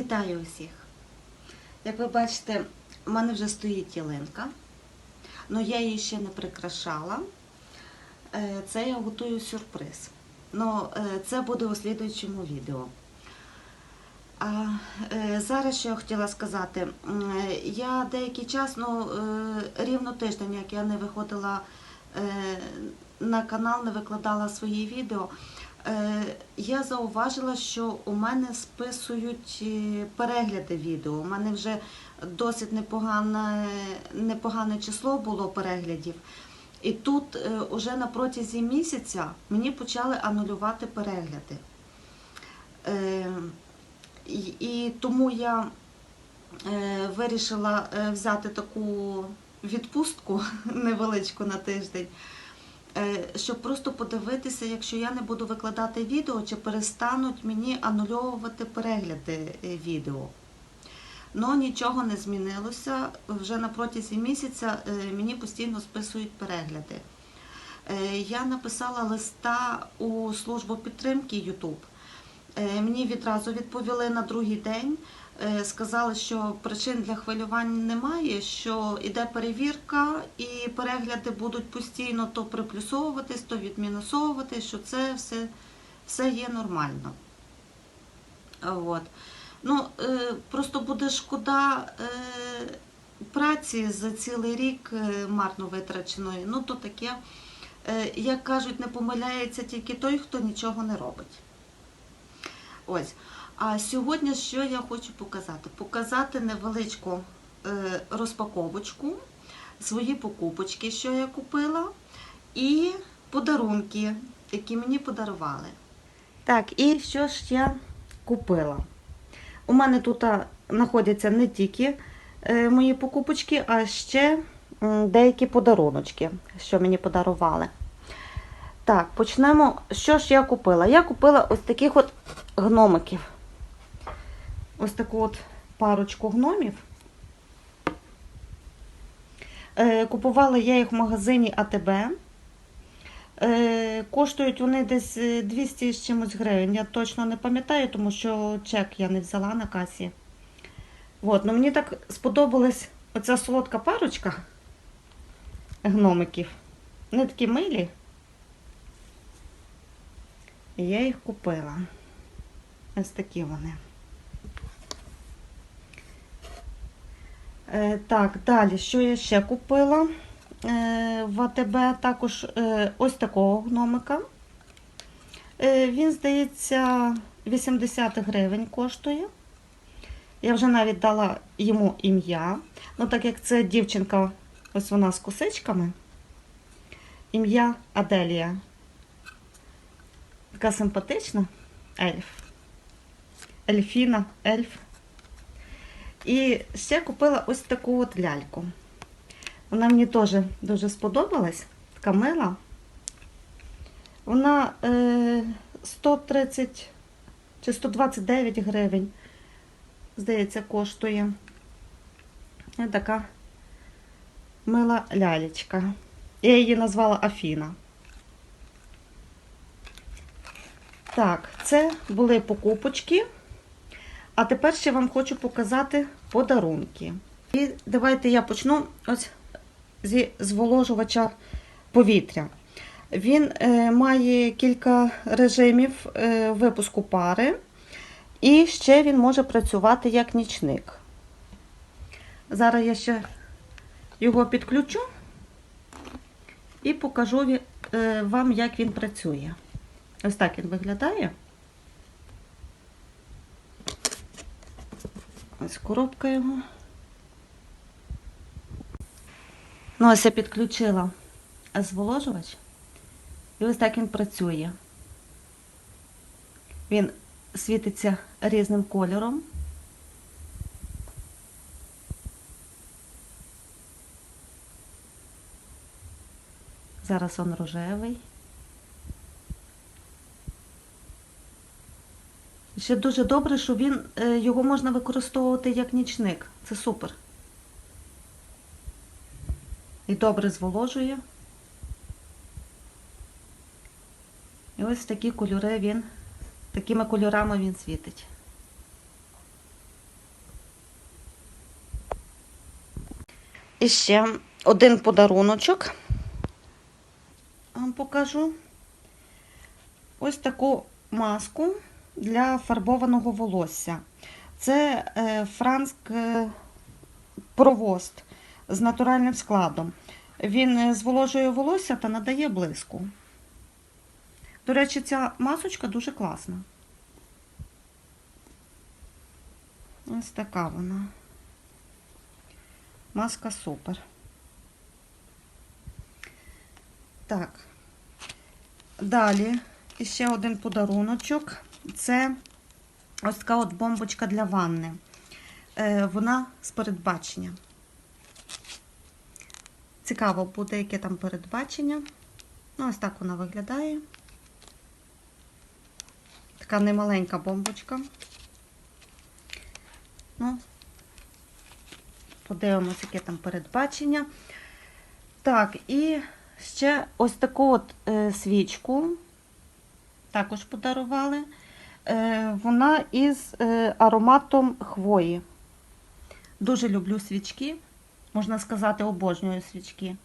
Вітаю усіх! Як ви бачите, в мене вже стоїть ялинка, але я її ще не прикрашала. Е, Це я готую сюрприз. Ну, це буде у слідуючому відео. А е, зараз що я хотіла сказати, я деякий час, ну рівно тиждень, як я не виходила на канал, не викладала свої відео. Е, Я зауважила, що у мене списують е, перегляди відео. У мене вже досить непогане, непогане число було переглядів. І тут е, уже на протязі місяця мені почали анулювати перегляди. І, тому я вирішила взяти таку відпустку невеличку на тиждень. Е, щоб просто подивитися, якщо я не буду викладати відео, чи перестануть мені анульовувати перегляди е, відео. Ну нічого не змінилося. Вже на протязі місяця е, мені постійно списують перегляди. Я написала листа у службу підтримки YouTube. Мені відразу відповіли на другий день. Е, Сказали, що причин для хвилювань немає, що йде перевірка і перегляди будуть постійно то приплюсовуватись, то відмінусовуватись, що це все, все є нормально. От. Ну, е, просто буде шкода е, праці за цілий рік марно витраченої. Ну, то таке, як кажуть, не помиляється тільки той, хто нічого не робить. Ось. А сьогодні що я хочу показати? Показати невеличку е, розпаковочку, свої покупочки, що я купила, і подарунки, які мені подарували. Так, і що ж я купила? У мене тут знаходяться не тільки е, мої покупочки, а ще деякі подаруночки, що мені подарували. Так, почнемо. Що ж я купила? Я купила ось таких от гномиків. Ось таку от парочку гномів. Е, Купувала я їх в магазині АТБ. Е, Коштують вони десь е, 200 з чимось гривень. Я точно не пам'ятаю, тому що чек я не взяла на касі. От, ну мені так сподобалась оця солодка парочка гномиків. Вони такі милі. І я їх купила. Ось такі вони. Так, далі, що я ще купила? Е, в АТБ також е, ось такого гномика. Е, він, здається, 80 гривень коштує. Я вже навіть дала йому ім'я. Ну, так як це дівчинка, ось вона з косичками. Ім'я Аделія. Така симпатична ельф. Ельфіна, ельф. І ще купила ось таку от ляльку. Вона мені теж дуже сподобалась, така мила. Вона е, 130 чи 129 гривень, здається, коштує. Ось така мила лялечка. Я її назвала Афіна. Так, це були покупочки. А тепер ще вам хочу показати подарунки. І давайте я почну ось зі зволожувача повітря. Він е, має кілька режимів е, випуску пари, і ще він може працювати як нічник. Зараз я ще його підключу і покажу е, вам, як він працює. Ось так він виглядає. Ось коробка його. Ну, ось я підключила зволожувач. І ось так він працює. Він світиться різним кольором. Зараз він рожевий. Ще дуже добре, що він, е, його можна використовувати як нічник. Це супер. І добре зволожує. І ось такі кольори він, такими кольорами він світить. І ще один подаруночок вам покажу. Ось таку маску для фарбованого волосся. Це е, Франск е, Провост з натуральним складом. Він е, зволожує волосся та надає блиску. До речі, ця масочка дуже класна. Ось така вона. Маска супер. Так. Далі ще один подаруночок. Це ось така от бомбочка для ванни. Е, вона з передбачення. Цікаво буде, яке там передбачення. Ну, ось так вона виглядає. Така немаленька бомбочка. Ну, подивимося, яке там передбачення. Так, і ще ось таку от е, свічку також подарували. Е, вона із е, ароматом хвої. Дуже люблю свічки. Можна сказати, обожнюю свічки.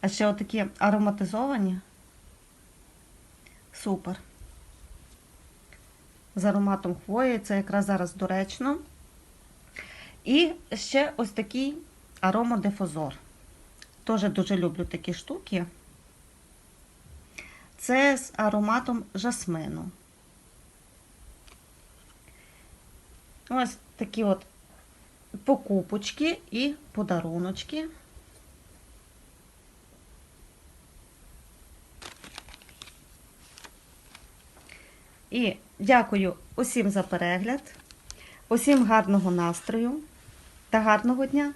А ще отакі ароматизовані. Супер. З ароматом хвої, це якраз зараз доречно. І ще ось такий аромадифузор. Теж дуже люблю такі штуки. Це з ароматом жасмину. Ось такі от покупочки і подаруночки. І дякую усім за перегляд, усім гарного настрою та гарного дня!